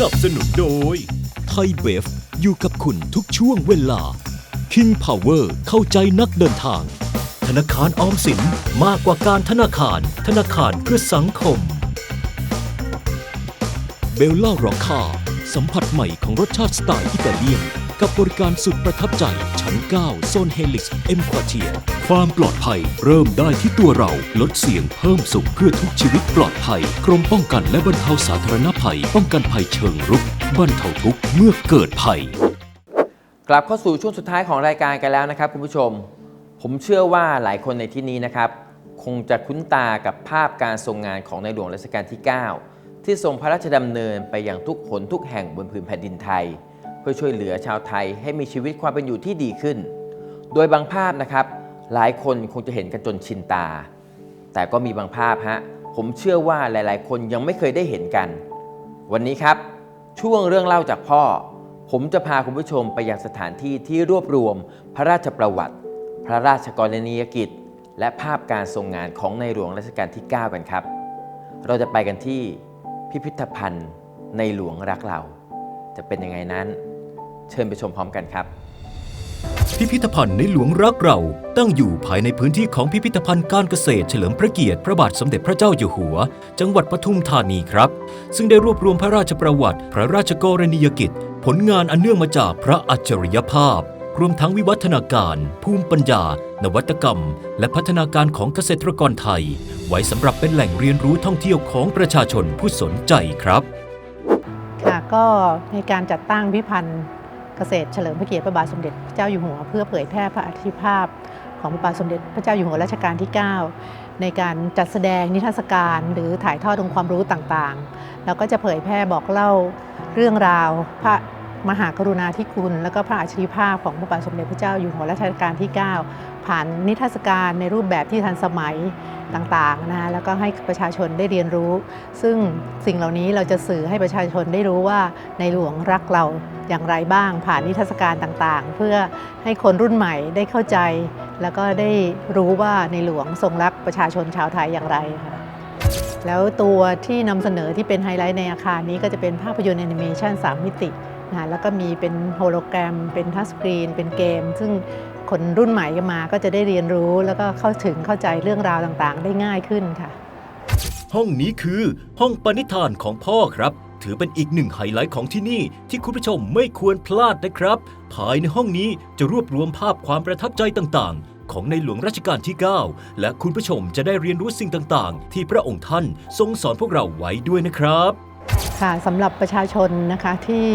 นับสนุนโดย ไทยเบฟ อยู่กับคุณทุกช่วงเวลา King Power เข้าใจนักเดินทาง ธนาคารออมสินมากกว่าการธนาคาร ธนาคารเพื่อสังคม เบลล่าร็อกคาสัมผัสใหม่ของรสชาติสไตล์อิตาเลียน กับบริการสุดประทับใจ ชั้น 9 โซนเฮลิกซ์เอ็มควาเทียความปลอดภัยเริ่มได้ที่ตัวเราลดเสี่ยงเพิ่มสุขเพื่อทุกชีวิตปลอดภัย กรมป้องกันและบรรเทาสาธารณภัย ป้องกันภัยเชิงรุกบรรเทาทุกข์เมื่อเกิดภัย กลับเข้าสู่ช่วงสุดท้ายของรายการกันแล้วนะครับคุณผู้ชม ผมเชื่อว่าหลายคนในที่นี้นะครับ คงจะคุ้นตากับภาพการทรงงานของในหลวงรัชกาลที่ 9 ที่ทรงพระราชดำเนินไปอย่างทุกหนทุกแห่งบนพื้นแผ่นดินไทย เพื่อช่วยเหลือชาวไทยให้มีชีวิตความเป็นอยู่ที่ดีขึ้น โดยบางภาพนะครับ หลายคนคงจะเห็นกันจนชินตา แต่ก็มีบางภาพฮะผมเชื่อว่าหลาย ๆ คนยังไม่เคยได้เห็นกัน วันนี้ครับ ช่วงเรื่องเล่าจากพ่อ ผมจะพาคุณผู้ชมไปยังสถานที่ที่รวบรวม พระราชประวัติ พระราชกรณียกิจ และภาพการทรงงานของในหลวงรัชกาลที่ 9 กันครับ เราจะไปกันที่พิพิธภัณฑ์ในหลวงรักเรา จะเป็นยังไงนั้น เชิญไปชมพร้อมกันครับ พิพิธภัณฑ์ในหลวงรักเรา ตั้งอยู่ภายในพื้นที่ของพิพิธภัณฑ์การเกษตรเฉลิมพระเกียรติพระบาทสมเด็จพระเจ้าอยู่หัว จังหวัดปทุมธานีครับ ซึ่งได้รวบรวมพระราชประวัติ พระราชกรณียกิจ ผลงานอันเนื่องมาจากพระอัจฉริยภาพรวมทั้งวิวัฒนาการ ภูมิปัญญา นวัตกรรม และพัฒนาการของเกษตรกรไทย ไว้สำหรับเป็นแหล่งเรียนรู้ท่องเที่ยวของประชาชนผู้สนใจครับ ค่ะก็ในการจัดตั้งพิพิธภัณฑ์ เกษตรเฉลิมพระเกียรติพระบาทสมเด็จพระเจ้าอยู่หัว เพื่อเผยแพร่พระอัจฉริภาพ ของพระบาทสมเด็จพระเจ้าอยู่หัวรัชกาลที่ 9 ในการจัดแสดงนิทรรศการหรือถ่ายทอดองค์ความรู้ต่างๆ แล้วก็จะเผยแพร่บอกเล่าเรื่องราวพระ มหากรุณาธิคุณ และก็พระอัจฉริภาพของพระบาทสมเด็จพระเจ้าอยู่หัวรัชกาลที่ 9 ผ่านนิทรรศการในรูปแบบที่ทันสมัยต่างๆนะคะแล้วก็ให้ประชาชนได้เรียนรู้ ซึ่งสิ่งเหล่านี้เราจะสื่อให้ประชาชนได้รู้ว่าในหลวงรักเราอย่างไรบ้าง ผ่านนิทรรศการต่างๆ เพื่อให้คนรุ่นใหม่ได้เข้าใจ แล้วก็ได้รู้ว่าในหลวงทรงรักประชาชนชาวไทยอย่างไรค่ะแล้วตัวที่นำเสนอที่เป็นไฮไลท์ในอาคารนี้ก็จะเป็นภาพยนตร์แอนิเมชัน3มิติ นะแล้วก็มีเป็นโฮโลแกรม เป็นทัชสกรีน เป็นเกม ซึ่งคนรุ่นใหม่มาก็จะได้เรียนรู้แล้วก็เข้าถึงเข้าใจเรื่องราวต่างๆ ได้ง่ายขึ้นค่ะ ห้องนี้คือห้องปณิธานของพ่อครับ ถือเป็นอีกหนึ่งไฮไลท์ของที่นี่ที่คุณผู้ชมไม่ควรพลาดนะครับ ภายในห้องนี้จะรวบรวมภาพความประทับใจต่างๆ ของในหลวงรัชกาลที่ 9 และคุณผู้ชมจะได้เรียนรู้สิ่งต่างๆ ที่พระองค์ท่านทรงสอนพวกเราไว้ด้วยนะครับค่ะสำหรับประชาชนนะคะที่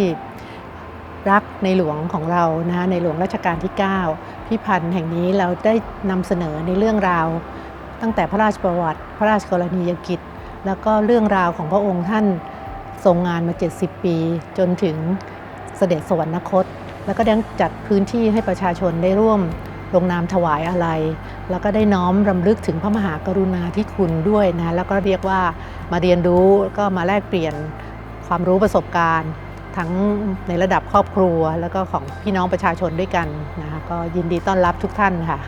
รักในหลวงของเรานะในหลวงรัชกาลที่ 9 พิพันธ์แห่งนี้เราได้นำเสนอในเรื่องราว ตั้งแต่พระราชประวัติ พระราชกรณียกิจ แล้วก็เรื่องราวของพระองค์ท่านทรงงานมา 70 ปี จนถึงเสด็จสวรรคต แล้วก็ได้จัดพื้นที่ให้ประชาชนได้ร่วมลงนามถวายอะไร แล้วก็ได้น้อมรำลึกถึงพระมหากรุณาธิคุณด้วยนะ แล้วก็เรียกว่ามาเรียนรู้ก็มาแลกเปลี่ยนความรู้ประสบการณ์ ทั้งในระดับครอบครัว แล้วก็ของพี่น้องประชาชนด้วยกันนะคะก็ยินดีต้อนรับทุกท่านค่ะ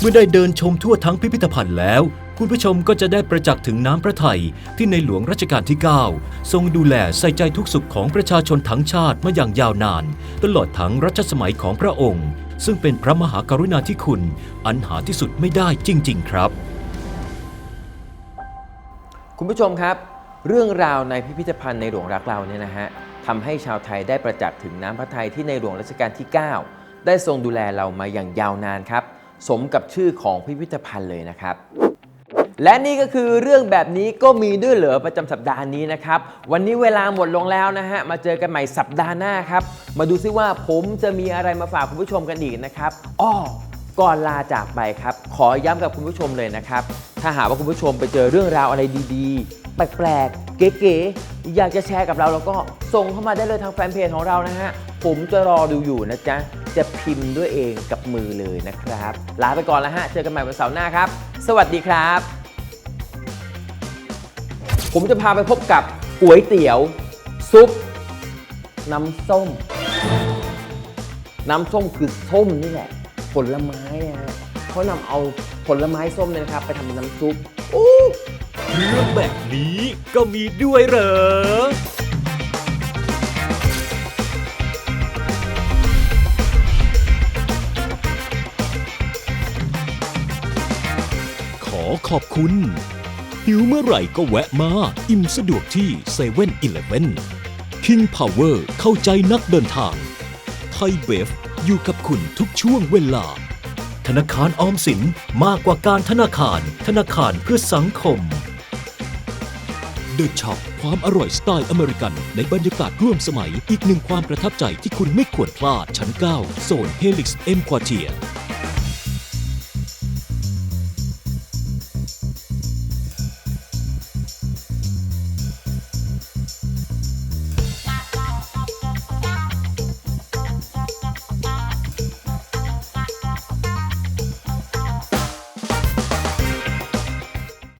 เมื่อได้เดินชมทั่วทั้งพิพิธภัณฑ์แล้ว คุณผู้ชมก็จะได้ประจักษ์ถึงน้ำพระทัยที่ในหลวงรัชกาลที่ 9 ทรงดูแลใส่ใจทุกสุขของประชาชนทั้งชาติมาอย่างยาวนาน ตลอดทั้งรัชสมัยของพระองค์ ซึ่งเป็นพระมหากรุณาธิคุณ อันหาที่สุดไม่ได้จริง ๆ ครับ คุณผู้ชมครับ เรื่องราวในพิพิธภัณฑ์ในหลวงรักเราเนี่ยนะฮะทำให้ชาวไทยได้ประจักษ์ถึงน้ำพระทัยที่ในหลวงรัชกาลที่ 9 ได้ทรงดูแลเรามาอย่างยาวนานครับ สมกับชื่อของพิพิธภัณฑ์เลยนะครับ และนี่ก็คือเรื่องแบบนี้ก็มีด้วยเหรอประจำสัปดาห์นี้นะครับ วันนี้เวลาหมดลงแล้วนะฮะ มาเจอกันใหม่สัปดาห์หน้าครับ มาดูซิว่าผมจะมีอะไรมาฝากคุณผู้ชมกันอีกนะครับอ้อก่อนลาจากไปครับ ขอย้ำกับคุณผู้ชมเลยนะครับ ถ้าหากว่าคุณผู้ชมไปเจอเรื่องราวอะไรดีๆ แปลกๆ เก๋ๆ อยากจะแชร์กับเราแล้วก็ส่งเข้ามาได้เลยทางแฟนเพจของเรานะฮะ ผมจะรอดูอยู่นะจ๊ะ จะพิมพ์ด้วยเองกับมือเลยนะครับ ลาไปก่อนแล้วฮะ เจอกันใหม่วันเสาร์หน้าครับ สวัสดีครับ ผมจะพาไปพบกับก๋วยเตี๋ยว ซุป น้ำส้ม น้ำส้มคือส้มนี่แหละ ผลไม้นะฮะเขานำเอาผลไม้ส้มเนี่ยนะครับ ไปทำเป็นน้ำซุปอู้ เรื่องแบบนี้ก็มีด้วยเหรอ ขอขอบคุณ หิวเมื่อไหร่ก็แวะมา อิ่มสะดวกที่เซเว่นอีเลฟเว่นคิงพาวเวอร์เข้าใจนักเดินทาง ไทยเบฟอยู่กับคุณทุกช่วงเวลา ธนาคารออมสินมากกว่าการธนาคาร ธนาคารเพื่อสังคม เดอะช็อปความอร่อยสไตล์อเมริกัน ในบรรยากาศร่วมสมัย อีกหนึ่งความประทับใจที่คุณไม่ควรพลาดชั้น 9 โซนเฮลิกซ์เอ็มควอเทีย